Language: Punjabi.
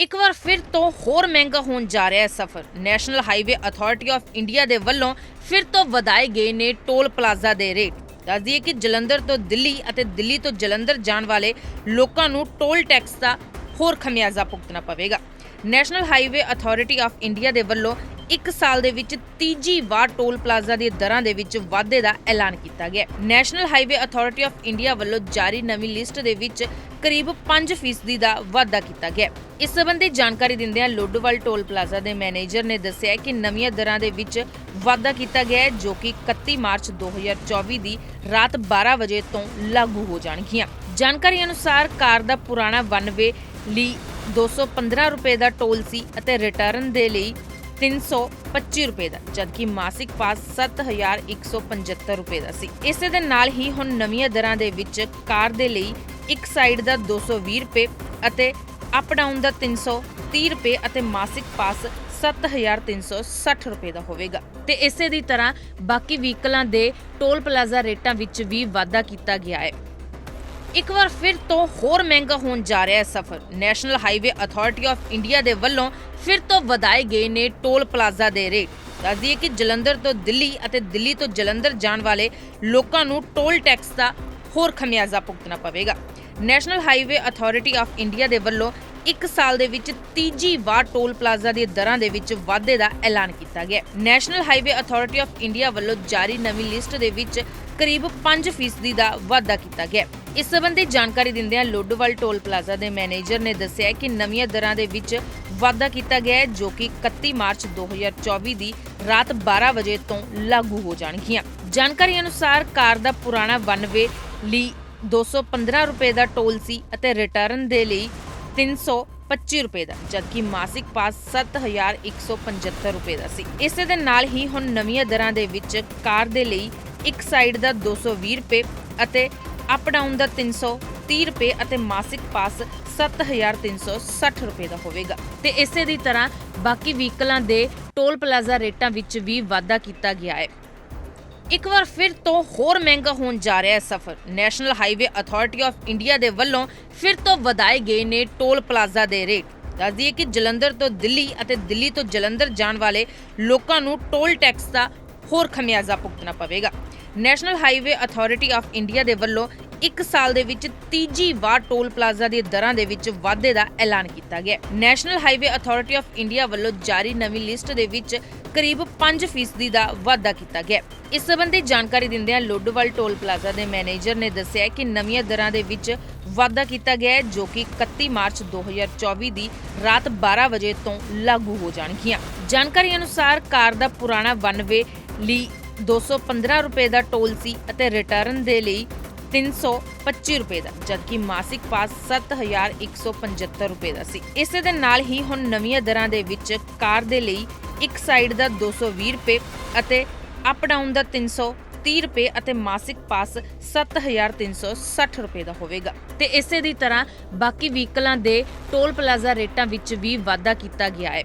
ਇੱਕ ਵਾਰ ਫਿਰ ਤੋਂ ਹੋਰ ਮਹਿੰਗਾ ਹੋਣ ਜਾ ਰਿਹਾ ਹੈ ਸਫ਼ਰ। National Highway Authority of India ਦੇ ਵੱਲੋਂ ਫਿਰ ਤੋਂ ਵਧਾਏ ਗਏ ਨੇ ਟੋਲ ਪਲਾਜ਼ਾ ਦੇ ਰੇਟ। ਦੱਸ ਦਈਏ ਕਿ ਜਲੰਧਰ ਤੋਂ ਦਿੱਲੀ ਅਤੇ ਦਿੱਲੀ ਤੋਂ ਜਲੰਧਰ ਜਾਣ ਵਾਲੇ ਲੋਕਾਂ ਨੂੰ ਟੋਲ ਟੈਕਸ ਦਾ ਹੋਰ ਖਮਿਆਜ਼ਾ ਭੁਗਤਣਾ ਪਵੇਗਾ। National Highway Authority of India ਦੇ ਵੱਲੋਂ ਇੱਕ ਸਾਲ ਦੇ ਵਿੱਚ ਤੀਜੀ ਵਾਰ ਟੋਲ ਪਲਾਜ਼ਾ ਦੀ ਦਰਾਂ ਦੇ ਵਿੱਚ ਵਾਧੇ ਦਾ ਐਲਾਨ ਕੀਤਾ ਗਿਆ National Highway Authority of India ਵੱਲੋਂ ਜਾਰੀ ਨਵੀਂ ਲਿਸਟ ਦੇ ਵਿੱਚ ਕਰੀਬ 5% ਦਾ ਵਾਧਾ ਕੀਤਾ ਗਿਆ ਹੈ। ਇਸ ਸੰਬੰਧੀ ਜਾਣਕਾਰੀ ਦਿੰਦਿਆਂ ਲੋਡੋਵਾਲ ਟੋਲ ਪਲਾਜ਼ਾ ਦੇ ਮੈਨੇਜਰ ਨੇ ਦੱਸਿਆ ਕਿ ਨਵੀਆਂ ਦਰਾਂ ਦੇ ਵਿੱਚ ਵਾਧਾ ਕੀਤਾ ਗਿਆ ਹੈ, ਜੋ ਕਿ 31 ਮਾਰਚ 2024 ਦੀ ਰਾਤ 12 ਵਜੇ ਤੋਂ ਲਾਗੂ ਹੋ ਜਾਣਗੀਆਂ ਜਾਣਕਾਰੀ ਅਨੁਸਾਰ ਕਾਰ ਦਾ ਪੁਰਾਣਾ ਵਨਵੇ ਲਈ 215 ਰੁਪਏ ਦਾ ਟੋਲ ਸੀ ਅਤੇ ਰਿਟਰਨ ਦੇ ਲਈ 325 ਰੁਪਏ ਦਾ, ਜਦਕਿ ਮਾਸਿਕ ਪਾਸ 7175 ਰੁਪਏ ਦਾ ਸੀ। ਇਸੇ ਦੇ ਨਾਲ ਹੀ ਹੁਣ ਨਵੀਆਂ ਦਰਾਂ ਦੇ ਵਿੱਚ ਕਾਰ ਦੇ ਲਈ ਇੱਕ ਸਾਈਡ ਦਾ 220 ਰੁਪਏ ਅਤੇ ਅਪ ਡਾਊਨ ਦਾ 330 ਰੁਪਏ ਅਤੇ ਮਾਸਿਕ ਪਾਸ 7360 ਰੁਪਏ ਦਾ ਹੋਵੇਗਾ। ਤੇ ਇਸੇ ਦੀ ਤਰ੍ਹਾਂ ਬਾਕੀ ਵਹੀਕਲਾਂ ਦੇ ਟੋਲ ਪਲਾਜ਼ਾ ਰੇਟਾਂ ਵਿੱਚ ਵੀ ਵਾਧਾ ਕੀਤਾ ਗਿਆ ਹੈ। ਇੱਕ ਵਾਰ ਫਿਰ ਤੋਂ ਹੋਰ ਮਹਿੰਗਾ ਹੋਣ ਜਾ ਰਿਹਾ ਹੈ ਸਫ਼ਰ। National Highway Authority of India ਦੇ ਵੱਲੋਂ ਫਿਰ ਤੋਂ ਵਧਾਏ ਗਏ ਨੇ ਟੋਲ ਪਲਾਜ਼ਾ ਦੇ ਰੇਟ। ਦੱਸ ਦਈਏ ਕਿ ਜਲੰਧਰ ਤੋਂ ਦਿੱਲੀ ਅਤੇ ਦਿੱਲੀ ਤੋਂ ਜਲੰਧਰ ਜਾਣ ਵਾਲੇ ਲੋਕਾਂ ਨੂੰ ਟੋਲ ਟੈਕਸ ਦਾ ਹੋਰ ਖਮਿਆਜ਼ਾ ਭੁਗਤਣਾ ਪਵੇਗਾ। National Highway Authority of India ਦੇ ਵੱਲੋਂ ਇੱਕ ਸਾਲ ਦੇ ਵਿੱਚ ਤੀਜੀ ਵਾਰ ਟੋਲ ਪਲਾਜ਼ਾ ਦੀਆਂ ਦਰਾਂ ਦੇ ਵਿੱਚ ਵਾਧੇ ਦਾ ਐਲਾਨ ਕੀਤਾ ਗਿਆ National Highway Authority of India ਵੱਲੋਂ ਜਾਰੀ ਨਵੀਂ ਲਿਸਟ ਦੇ ਵਿੱਚ ਕਰੀਬ 5 ਫੀਸਦੀ ਦਾ ਵਾਧਾ ਕੀਤਾ ਗਿਆ। ਇਸ ਸੰਬੰਧੀ ਜਾਣਕਾਰੀ ਦਿੰਦਿਆਂ ਲੋਡੋਵਾਲ ਟੋਲ ਪਲਾਜ਼ਾ ਦੇ ਮੈਨੇਜਰ ਨੇ ਦੱਸਿਆ ਕਿ ਨਵੀਆਂ ਦਰਾਂ ਦੇ ਵਿੱਚ ਵਾਧਾ ਕੀਤਾ ਗਿਆ ਹੈ, ਜੋ ਕਿ 31 ਮਾਰਚ 2024 ਦੀ ਰਾਤ 12 ਵਜੇ ਤੋਂ ਲਾਗੂ ਹੋ ਜਾਣਗੀਆਂ। ਜਾਣਕਾਰੀ ਅਨੁਸਾਰ ਕਾਰ ਦਾ ਪੁਰਾਣਾ ਵਨ ਲਈ 215 ਰੁਪਏ ਦਾ ਟੋਲ ਸੀ ਅਤੇ ਰਿਟਰਨ ਦੇ ਲਈ 325 ਰੁਪਏ ਦਾ, ਜਦਕਿ ਮਾਸਿਕ ਪਾਸ 7175 ਰੁਪਏ ਦਾ ਸੀ। ਇਸੇ ਦੇ ਨਾਲ ਹੀ ਹੁਣ ਨਵੀਆਂ ਦਰਾਂ ਦੇ ਵਿੱਚ ਕਾਰ ਦੇ ਲਈ ਇੱਕ ਸਾਈਡ ਦਾ 220 ਰੁਪਏ ਅਤੇ ਅਪ ਡਾਊਨ ਦਾ 330 ਰੁਪਏ ਅਤੇ ਮਾਸਿਕ ਪਾਸ 7360 ਰੁਪਏ ਦਾ ਹੋਵੇਗਾ। ਤੇ ਇਸੇ ਦੀ ਤਰ੍ਹਾਂ ਬਾਕੀ ਵਹੀਕਲਾਂ ਦੇ ਟੋਲ ਪਲਾਜ਼ਾ ਰੇਟਾਂ ਵਿੱਚ ਵੀ ਵਾਧਾ ਕੀਤਾ ਗਿਆ ਹੈ। ਇੱਕ ਵਾਰ ਫਿਰ ਤੋਂ ਹੋਰ ਮਹਿੰਗਾ ਹੋਣ ਜਾ ਰਿਹਾ ਹੈ ਸਫ਼ਰ। National Highway Authority of India ਦੇ ਵੱਲੋਂ ਫਿਰ ਤੋਂ ਵਧਾਏ ਗਏ ਨੇ ਟੋਲ ਪਲਾਜ਼ਾ ਦੇ ਰੇਟ। ਦੱਸ ਦਈਏ ਕਿ ਜਲੰਧਰ ਤੋਂ ਦਿੱਲੀ ਅਤੇ ਦਿੱਲੀ ਤੋਂ ਜਲੰਧਰ ਜਾਣ ਵਾਲੇ ਲੋਕਾਂ ਨੂੰ ਟੋਲ ਟੈਕਸ ਦਾ ਹੋਰ ਖਮਿਆਜ਼ਾ ਭੁਗਤਣਾ ਪਵੇਗਾ। National Highway Authority of India ਦੇ ਵੱਲੋਂ ਇੱਕ ਸਾਲ ਦੇ ਵਿੱਚ ਤੀਜੀ ਵਾਰ ਟੋਲ ਪਲਾਜ਼ਾ ਦੀ ਦਰਾਂ ਦੇ ਵਿੱਚ ਵਾਧੇ ਦਾ ਐਲਾਨ ਕੀਤਾ ਗਿਆ National Highway Authority of India ਵੱਲੋਂ ਜਾਰੀ ਨਵੀਂ ਲਿਸਟ ਦੇ ਵਿੱਚ ਕਰੀਬ 5% ਦਾ ਵਾਧਾ ਕੀਤਾ ਗਿਆ ਇਸ ਸੰਬੰਧੀ ਜਾਣਕਾਰੀ ਦਿੰਦਿਆਂ ਲੋਡੋਵਾਲ ਟੋਲ ਪਲਾਜ਼ਾ ਦੇ ਮੈਨੇਜਰ ਨੇ ਦੱਸਿਆ ਕਿ ਨਵੀਆਂ ਦਰਾਂ ਦੇ ਵਿੱਚ ਵਾਧਾ ਕੀਤਾ ਗਿਆ ਹੈ, ਜੋ ਕਿ 31 ਮਾਰਚ 2024 ਦੀ ਰਾਤ 12 ਵਜੇ ਤੋਂ ਲਾਗੂ ਹੋ ਜਾਣਗੀਆਂ। ਜਾਣਕਾਰੀ ਅਨੁਸਾਰ ਕਾਰ ਦਾ ਪੁਰਾਣਾ ਵਨਵੇ ਲਈ 215 ਰੁਪਏ ਦਾ ਟੋਲ ਸੀ ਅਤੇ ਰਿਟਰਨ ਦੇ ਲਈ 325 ਰੁਪਏ ਦਾ, ਜਦਕਿ ਮਾਸਿਕ ਪਾਸ 7175 ਰੁਪਏ ਦਾ ਸੀ। ਇਸੇ ਦੇ ਨਾਲ ਹੀ ਹੁਣ ਨਵੀਆਂ ਦਰਾਂ ਦੇ ਵਿੱਚ ਕਾਰ ਦੇ ਲਈ ਇੱਕ ਸਾਈਡ ਦਾ 220 ਰੁਪਏ ਅਤੇ ਅਪ ਡਾਊਨ ਦਾ 330 ਰੁਪਏ ਅਤੇ ਮਾਸਿਕ ਪਾਸ 7360 ਰੁਪਏ ਦਾ ਹੋਵੇਗਾ। ਤੇ ਇਸੇ ਦੀ ਤਰ੍ਹਾਂ ਬਾਕੀ ਵਹੀਕਲਾਂ ਦੇ ਟੋਲ ਪਲਾਜ਼ਾ ਰੇਟਾਂ ਵਿੱਚ ਵੀ ਵਾਧਾ ਕੀਤਾ ਗਿਆ ਹੈ।